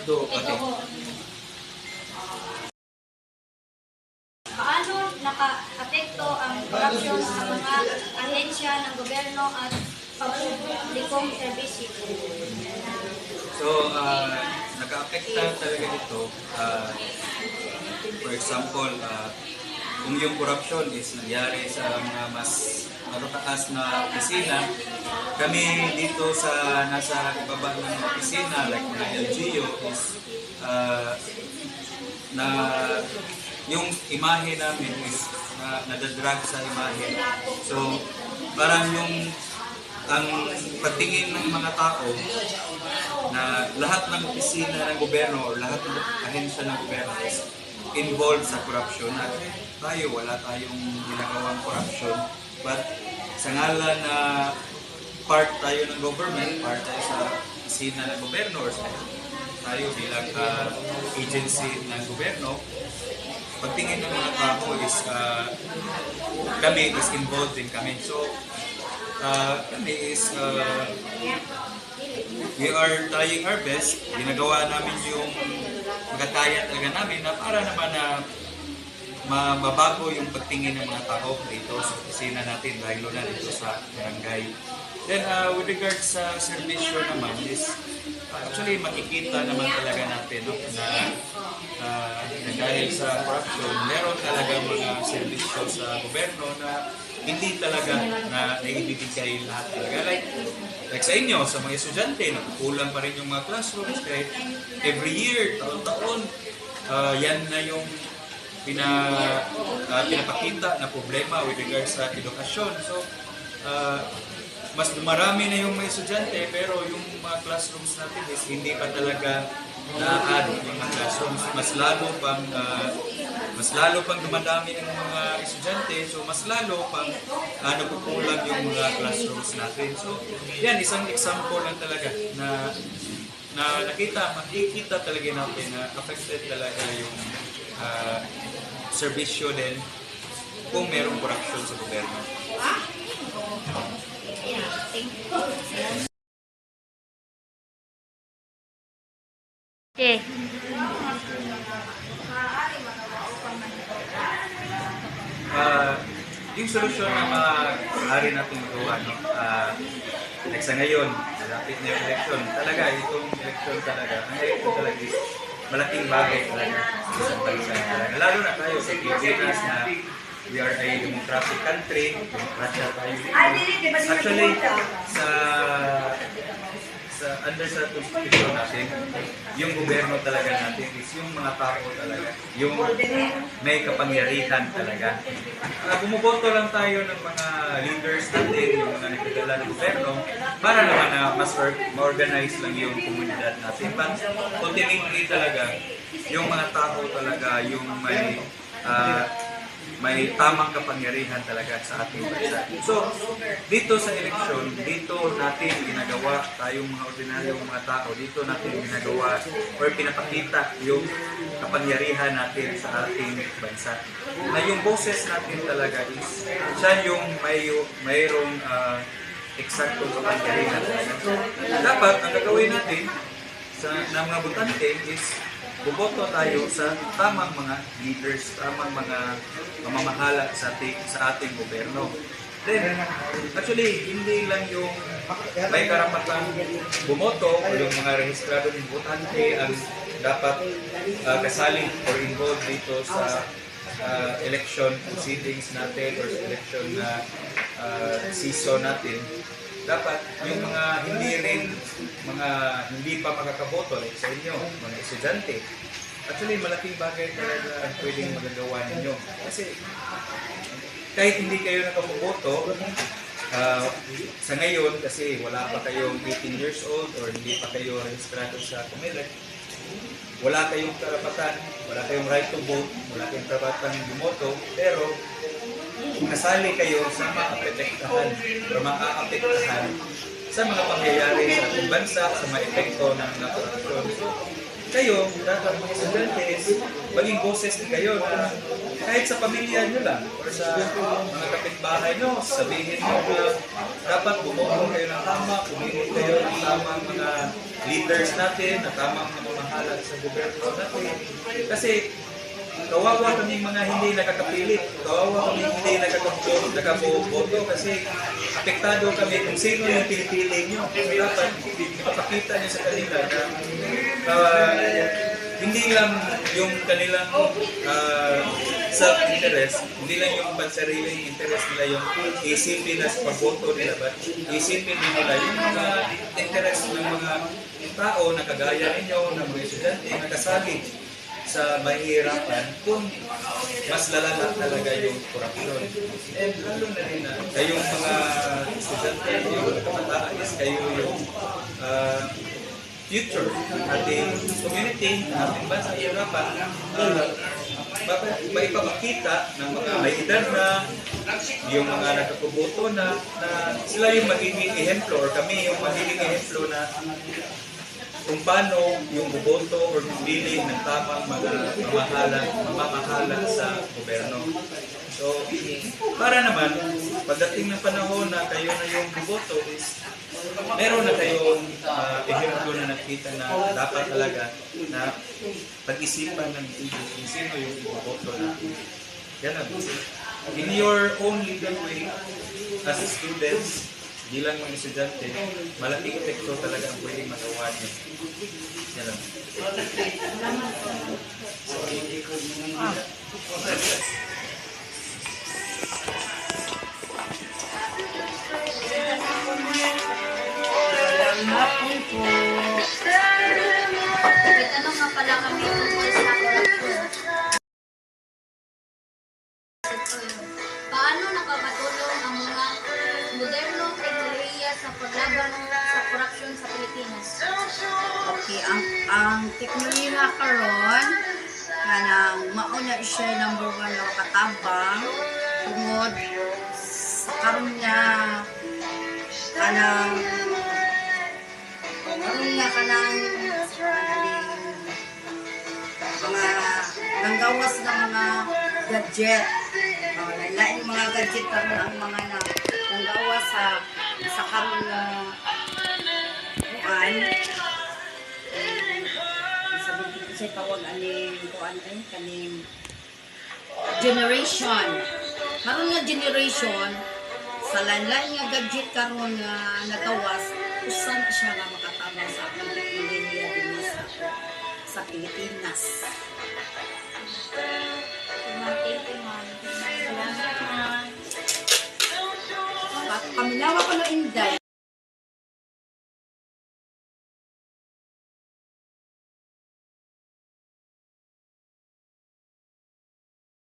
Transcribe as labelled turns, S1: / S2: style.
S1: Okay.
S2: Paano naka-apekto ang korupsyon sa mga ahensya ng gobyerno at pampublikong serbisyo?
S1: So, uh, naka-apekta talaga ito. uh, for example, uh, kung yung corruption is nangyari sa mga mas matataas na opisina, kami dito sa nasa ibaba ng opisina, like mga LGU, is uh, na yung imahe namin is na, nadadrag sa imahe. So, parang yung ang pagtingin ng mga tao na lahat ng opisina ng gobyerno or lahat ng ahensya ng gobyerno is involved sa corruption. At tayo wala tayong ginagawang corruption. But sa ngalan na part tayo ng government, part tayo sa opisina ng gobyerno or sa tayo bilang ah, agency ng gobyerno, pagtingin ng mga tao is ah, kami is involved din kami. So, ah, kami is ah, we are trying our best. Ginagawa namin yung magkakaya talaga namin na para naman na mababago yung pagtingin ng mga tao dito sa opisina natin, lalo na dito sa barangay. Then, uh, with regards sa servisyo naman is, uh, actually makikita naman talaga natin no, na, uh, na dahil sa corruption, meron talaga mga servisyo sa gobyerno na hindi talaga na naibibigay lahat talaga. Like, like sa inyo, sa mga estudyante, nakukulang pa rin yung mga classrooms kahit every year, taon-taon, uh, yan na yung pina, uh, pinapakita na problema with regards sa edukasyon. So, uh, mas marami na yung mga estudyante pero yung mga classrooms natin is hindi pa talaga na-add yung mga classrooms. Mas lalo pang uh, mas lalo pang dumadami ng mga estudyante so mas lalo pang uh, nagkukulang yung mga classrooms natin. So, yan isang example lang talaga na na nakita, makikita talaga natin na affected talaga yung uh, serbisyo din kung merong corruption sa gobyerno.
S2: Okay.
S1: Ah, yung solusyon na maaari natin magawa, no? Ah, like sa ngayon, malapit na yung election, talaga, itong election talaga, ang election talaga is malaking bagay talaga sa bansa talaga. Lalo na tayo sa Pilipinas na we are a democratic country, demokrasya tayo. Actually, sa sa under sa constitution natin, yung gobyerno talaga natin is yung mga tao talaga, yung may kapangyarihan talaga. Uh, bumuboto lang tayo ng mga leaders natin, yung mga nagdadala ng gobyerno, para naman na mas or- ma-organize lang yung komunidad natin. But ultimately talaga, yung mga tao talaga, yung may ah, may tamang kapangyarihan talaga sa ating bansa. So, dito sa eleksyon, dito natin ginagawa, tayong mga ordinaryong mga tao, dito natin ginagawa or pinapakita yung kapangyarihan natin sa ating bansa. Na yung boses natin talaga is, siya yung may, mayroong uh, eksaktong kapangyarihan. So, dapat, ang gagawin natin sa ng mga butante is boboto tayo sa tamang mga leaders, tamang mga mamamahala sa ating, sa ating gobyerno. Then, actually, hindi lang yung may karapatang bumoto o yung mga rehistradong botante ang dapat uh, kasali or involved dito sa uh, election proceedings natin or election na uh, season natin dapat yung mga hindi rin mga hindi pa makakaboto like sa inyo, mga estudyante. Actually, malaking bagay talaga pwedeng magagawa ninyo. Kasi kahit hindi kayo nakaboto, ah, sa ngayon kasi wala pa kayong 18 years old or hindi pa kayo rehistrado sa Comelec, wala kayong karapatan, wala kayong right to vote, wala kayong karapatan bumoto, pero nasali kayo sa maapektahan o maaapektahan sa mga pangyayari sa ating bansa, sa mga epekto ng korupsyon. Kayo, dapat mga estudyante, maging boses din kayo na kahit sa pamilya nyo lang or sa mga kapitbahay nyo, sabihin nyo na dapat bumoto kayo ng tama, pumili kayo ng tamang mga leaders natin, na tamang mamamahala namamahala sa gobyerno natin. Kasi kawawa kami mga hindi nakakapilit. Kawawa kami hindi nakakaboto, nakaboto kasi apektado kami kung sino yung pinipili nyo. So dapat ipapakita nyo sa kanila na ah, hindi lang yung kanilang ah, self-interest, hindi lang yung pansariling interest nila yung isipin na sa pagboto nila, but isipin nila yung mga interest ng mga tao na kagaya ninyo, ng mga estudyante, na kasali sa mahihirapan kung mas lalala talaga yung korupsyon. And lalo na rin na kayong mga estudyante, yung kabataan is kayo yung ah, future ng ating community, ng ating bansa, dapat uh, maipapakita ng mga may edad na, yung mga nakakuboto na, na sila yung magiging ehemplo or kami yung magiging ehemplo na kung paano yung buboto or pumili ng tamang mga mamahala, mamamahala sa gobyerno. So, para naman, pagdating ng panahon na kayo na yung buboto is meron na kayong uh, ehemplo na nakita na dapat talaga na pag-isipan ng kung sino yung iboboto natin. Yan ang In your own legal way, as students, bilang mga estudyante, malaking epekto talaga ang pwedeng magawa niyo. Yan lang.
S2: May tanong nga pala kami tungkol teknolohiya
S3: karon. Kanang mauna siya number one na katabang. Tungod sa karon niya kanang karon niya kanang mga nanggawas na mga gadget. Uh, lain mga gadget karon ang mga na nanggawas sa sa karon sabi ko kasi tawag aning kuan ay kaning generation. Karon nga generation sa lain-lain nga gadget karon nga nagawas usa na siya nga makatabang sa atong teknolohiya din sa sa Pilipinas. Paminawa ko na inday